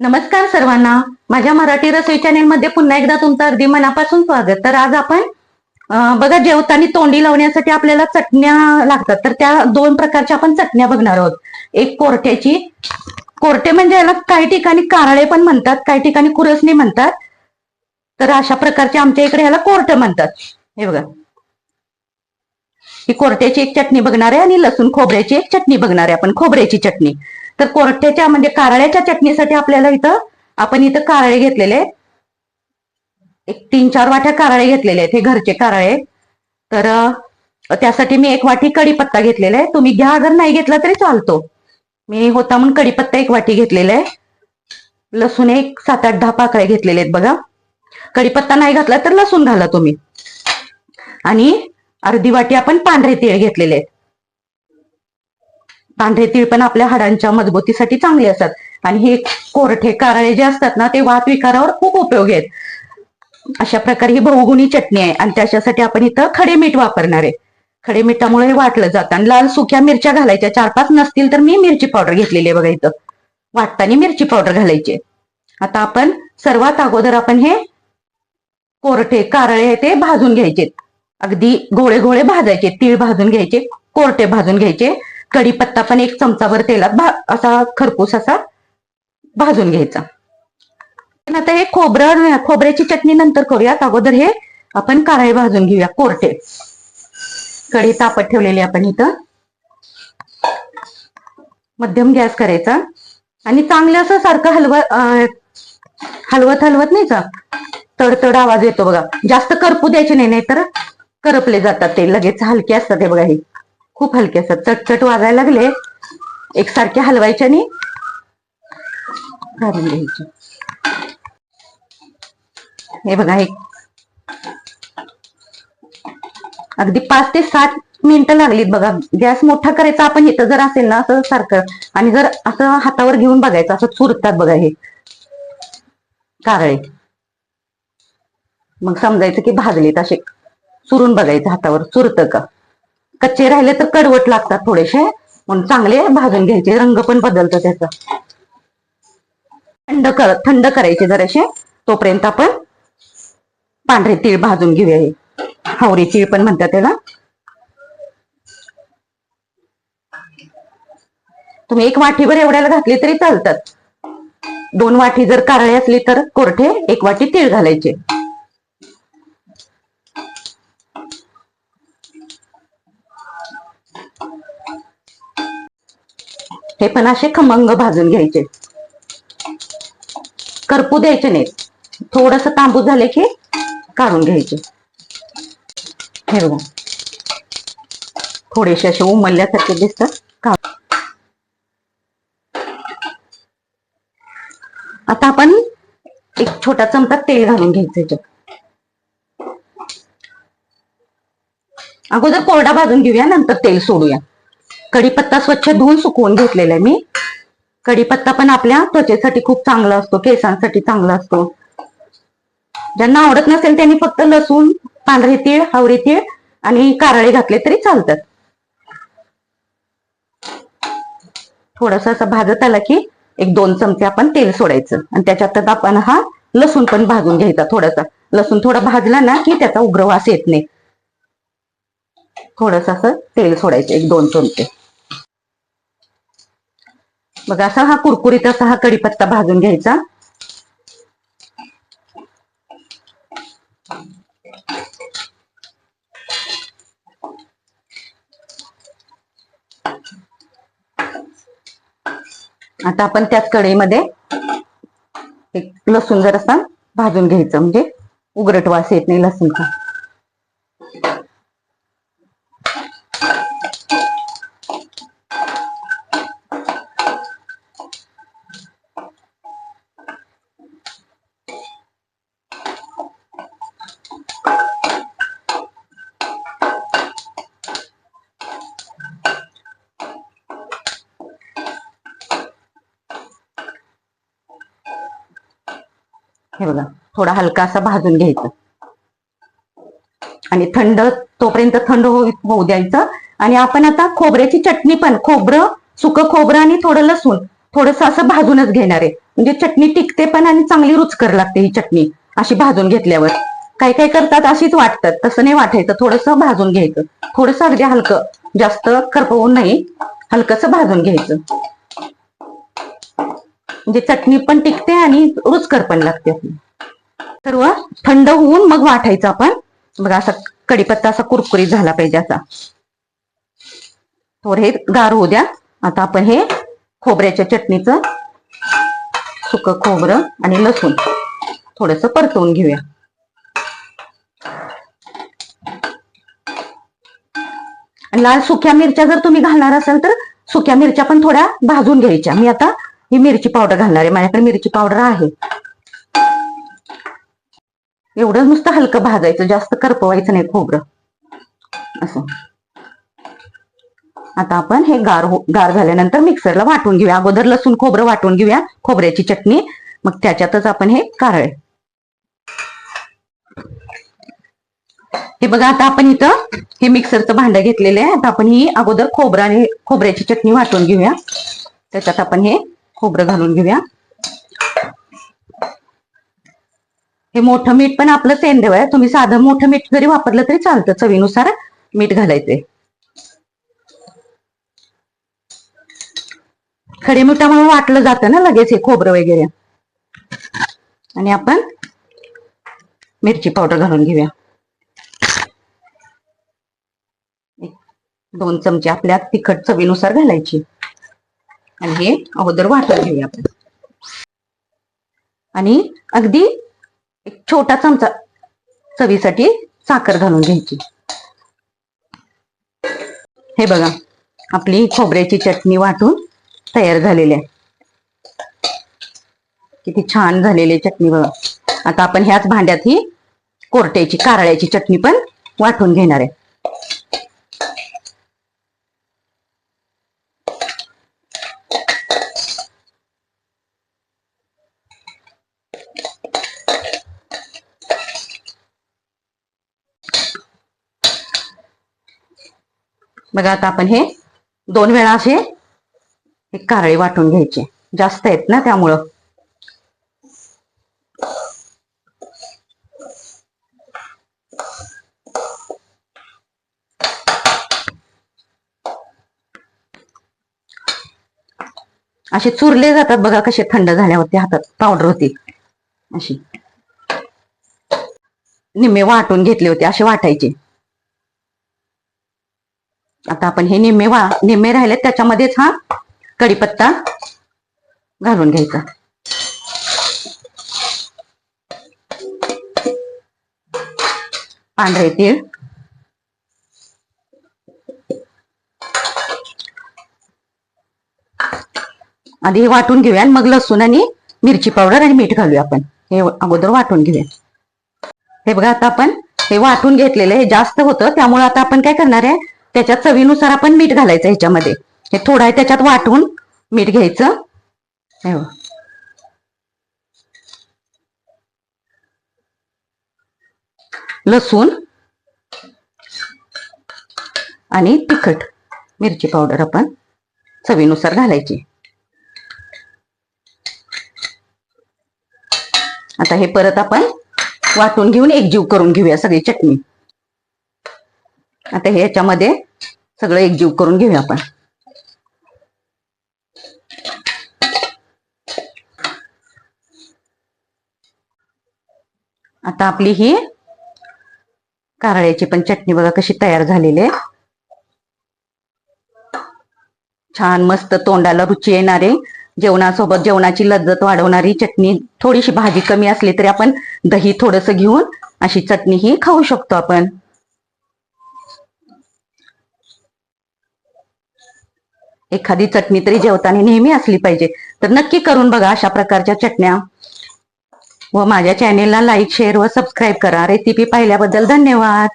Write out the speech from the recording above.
नमस्कार सर्वांना. माझ्या मराठी रसोई चॅनेल मध्ये पुन्हा एकदा तुमचं अगदी मनापासून स्वागत. तर आज आपण बघा जेवताना तोंडी लावण्यासाठी आपल्याला चटण्या लागतात. तर त्या दोन प्रकारच्या आपण चटण्या बघणार आहोत. एक कोरट्याची कोरटे म्हणजे याला काही ठिकाणी कारळे पण म्हणतात काही ठिकाणी कुरसणी म्हणतात. तर अशा प्रकारचे आमच्या इकडे याला कोरट म्हणतात. हे बघा. ही कोरट्याची एक चटणी बघणार आहे आणि लसूण खोबऱ्याची एक चटणी बघणार आहे आपण खोबऱ्याची चटणी. तर कोरट्याच्या म्हणजे कारळ्याच्या चटणीसाठी आपल्याला इथं आपण इथं कारळे घेतलेले एक तीन चार वाट्या कारळे घेतलेले आहेत हे घरचे कारळे. तर त्यासाठी मी एक वाटी कढीपत्ता घेतलेला आहे. तुम्ही घ्या अगर नाही घेतला तरी चालतो. मी होता म्हणून कढीपत्ता एक वाटी घेतलेला आहे. लसूण एक सात आठ दहा पाकळ्या घेतलेले आहेत बघा. कढीपत्ता नाही घातला तर लसूण घाला तुम्ही. आणि अर्धी वाटी आपण पांढरे तीळ घेतलेले आहेत. पांढरे तीळ पण आपल्या हाडांच्या मजबूतीसाठी चांगले असतात. आणि हे कोरठे कारळे जे असतात ना ते वात विकारावर खूप उपयोगी आहेत. अशा प्रकारे ही बहुगुणी चटणी आहे. आणि त्याच्यासाठी आपण इथं खडे मीठ वापरणार आहे. खडे मिठामुळे हे वाटलं जातं. आणि लाल सुक्या मिरच्या घालायच्या. चार पाच नसतील तर मी मिरची पावडर घेतलेली आहे बघा इथं. वाटताना मिरची पावडर घालायची आता आपण सर्वात अगोदर आपण हे कोरठे कारळे आहे ते भाजून घ्यायचे अगदी गोळे गोळे भाजायचे तीळ भाजून घ्यायचे कोरटे भाजून घ्यायचे कढीपत्ता पण एक चमचाभर तेलात भा असा खरपूस असा भाजून घ्यायचा. आता हे खोबरं खोबऱ्याची चटणी नंतर करूयात. अगोदर हे आपण काराळे भाजून घेऊया कोरटे. कढी तापत ठेवलेली आपण इथं. मध्यम गॅस करायचा. आणि चांगलं असं सारखं हलवत हलवत हलवत नाही का? तडतड आवाज येतो बघा. जास्त करपू द्यायचे नाही नाहीतर करपले जातात ते. लगेच हलके असतात हे बघा हे. खूप हलके असतात. चटचट वाजायला लागले. एकसारखे हलवायचे आणि काढून घ्यायचे. हे बघा हे. अगदी पाच ते सात मिनिटं लागलीत बघा. गॅस मोठा करायचा आपण इथं जर असेल ना असं सारखं. आणि जर असं हातावर घेऊन बघायचं असं चुरतात बघा हे. कारळे. मग समजायचं की भाजलेत असे. चुरून बघायचं हातावर. चुरतं का? कच्चे राहिले तर कडवट लागतात थोडेसे. म्हणून चांगले भाजून घ्यायचे. रंग पण बदलतो त्याचा. थंड कर थंड करायचे जराशे तोपर्यंत आपण पांढरे तीळ भाजून घेऊया हे. हावरी तीळ पण म्हणतात त्याला. तुम्ही एक वाटीभर एवढ्याला घातली तरी चालतात. दोन वाटी जर कारळे असली तर कोरठे एक वाटी तीळ घालायचे. हे पण असे खमंग भाजून घ्यायचे. करपू द्यायचे नाहीत. थोडस तांबूस झाले की काढून घ्यायचे. हे बघा. थोडेसे असे उमलल्यासारखे दिसतात. का आता आपण एक छोटा चमचा तेल घालून घ्यायचं याच्यात. अगोदर कोरडा भाजून घेऊया नंतर तेल सोडूया. कढीपत्ता स्वच्छ धुवून सुकवून घेतलेला आहे मी. कढीपत्ता पण आपल्या त्वचेसाठी खूप चांगला असतो केसांसाठी चांगला असतो. ज्यांना आवडत नसेल त्यांनी फक्त लसूण पांढरे तीळ हवरी तीळ आणि कारळे घातले तरी चालतात. थोडस असं भाजत आला की एक दोन चमचे आपण तेल सोडायचं आणि त्याच्यात आपण हा लसूण पण भाजून घ्यायचा थोडासा. लसूण थोडा भाजला ना की त्याचा उग्रवास येत नाही. थोडस असं तेल सोडायचं एक दोन चमचे. बघा असा हा कुरकुरीत असा हा कडीपत्ता भाजून घ्यायचा. आता आपण त्याच कढईमध्ये एक लसूण जर असा भाजून घ्यायचं म्हणजे उगरट वास येत नाही लसूणचा. हे बघा थोडा हलका असा भाजून घ्यायचा. आणि थंड तोपर्यंत थंड हो, होऊ द्यायचं. आणि आपण आता खोबऱ्याची चटणी पण खोबरं सुकं खोबरं आणि थोडं लसूण थोडस असं भाजूनच घेणार आहे. म्हणजे चटणी टिकते पण आणि चांगली रुचकर लागते ही चटणी अशी भाजून घेतल्यावर. काही काही करतात अशीच वाटतात. तसं नाही वाटायचं थोडस भाजून घ्यायचं. थोडस अगदी हलकं जास्त करपवून नाही हलकस भाजून घ्यायचं. म्हणजे चटणी पण टिकते आणि रुचकर पण लागते. सर्व थंड होऊन मग वाटायचं आपण. बघा असा कडीपत्ता असा कुरकुरीत झाला पाहिजे असा. थोडे हे गार होऊ द्या. आता आपण हे खोबऱ्याच्या चटणीचं सुक खोबरं आणि लसूण थोडस परतवून घेऊया. आणि लाल सुक्या मिरच्या जर तुम्ही घालणार असाल तर सुक्या मिरच्या पण थोड्या भाजून घ्यायच्या. मी आता ही मिरची पावडर घालणार आहे. माझ्याकडे मिरची पावडर आहे. एवढं नुसतं हलकं भाजायचं जास्त करपवायचं नाही खोबरं. असं. आता आपण हे गार हो- गार झाल्यानंतर मिक्सरला वाटून घेऊया. अगोदर लसूण खोबरं वाटून घेऊया. खोबऱ्याची चटणी. मग त्याच्यातच आपण हे कारळ. हे बघा आता आपण इथं हे मिक्सरचं भांडं घेतलेलं आहे. आता आपण ही अगोदर खोबरा आणि खोबऱ्याची चटणी वाटून घेऊया. त्याच्यात आपण हे खोबरं घालून घेऊया. हे मोठं मीठ पण आपलं सेंदेव आहे. तुम्ही साधं मोठं मीठ जरी वापरलं तरी चालतं. चवीनुसार मीठ घालायचंय. खडे मिठामुळे वाटलं जातं ना लगेच हे खोबरं वगैरे. आणि आपण मिरची पावडर घालून घेऊया. दोन चमचे आपल्या तिखट चवीनुसार घालायची. आणि हे अगोदर वाटून घेऊया आपण. आणि अगदी एक छोटा चमचा चवीसाठी साखर घालून घ्यायची. हे बघा आपली खोबऱ्याची चटणी वाटून तयार झालेली आहे. किती छान झालेली आहे चटणी बघा. आता आपण ह्याच भांड्यात ही कोरट्याची कारळ्याची चटणी पण वाटून घेणार आहे. बघा आता आपण हे दोन वेळा असे हे कारळे वाटून घ्यायचे. जास्त आहेत ना त्यामुळं. असे चुरले जातात बघा कसे थंड झाल्यावरती हातात पावडर होती. अशी. निम्मे वाटून घेतले होते असे वाटायचे. आता आपण हे निम्मे वा निम्मे राहिले त्याच्यामध्येच हा कढीपत्ता घालून घ्यायचा. पांढरे तीळ. आधी हे वाटून घेऊया आणि मग लसूण आणि मिरची पावडर आणि मीठ घालूया आपण. हे अगोदर वाटून घेऊया. हे बघा आता आपण हे वाटून घेतलेलं हे जास्त होतं त्यामुळे आता आपण काय करणार आहे? त्याच्यात चवीनुसार आपण मीठ घालायचं ह्याच्यामध्ये. हे थोडं आहे त्याच्यात वाटून मीठ घ्यायचं. लसूण आणि तिखट मिरची पावडर आपण चवीनुसार घालायची. आता हे परत आपण वाटून घेऊन एकजीव करून घेऊया सगळी चटणी. आता हे याच्यामध्ये सगळं एकजीव करून घेऊया आपण. आता आपली ही कारळ्याची पण चटणी बघा कशी तयार झालेली आहे. छान मस्त तोंडाला रुची येणारे जेवणासोबत जेवणाची लज्जत वाढवणारी चटणी. थोडीशी भाजी कमी असली तरी आपण दही थोडस घेऊन अशी चटणी ही खाऊ शकतो आपण. एखादी चटणी तरी जेवताना नेहमी असली पाहिजे. तर नक्की करून बघा अशा प्रकारच्या चटण्या. व माझ्या चॅनेलला लाईक शेअर व सबस्क्राईब करा. रेसिपी पाहिल्याबद्दल धन्यवाद.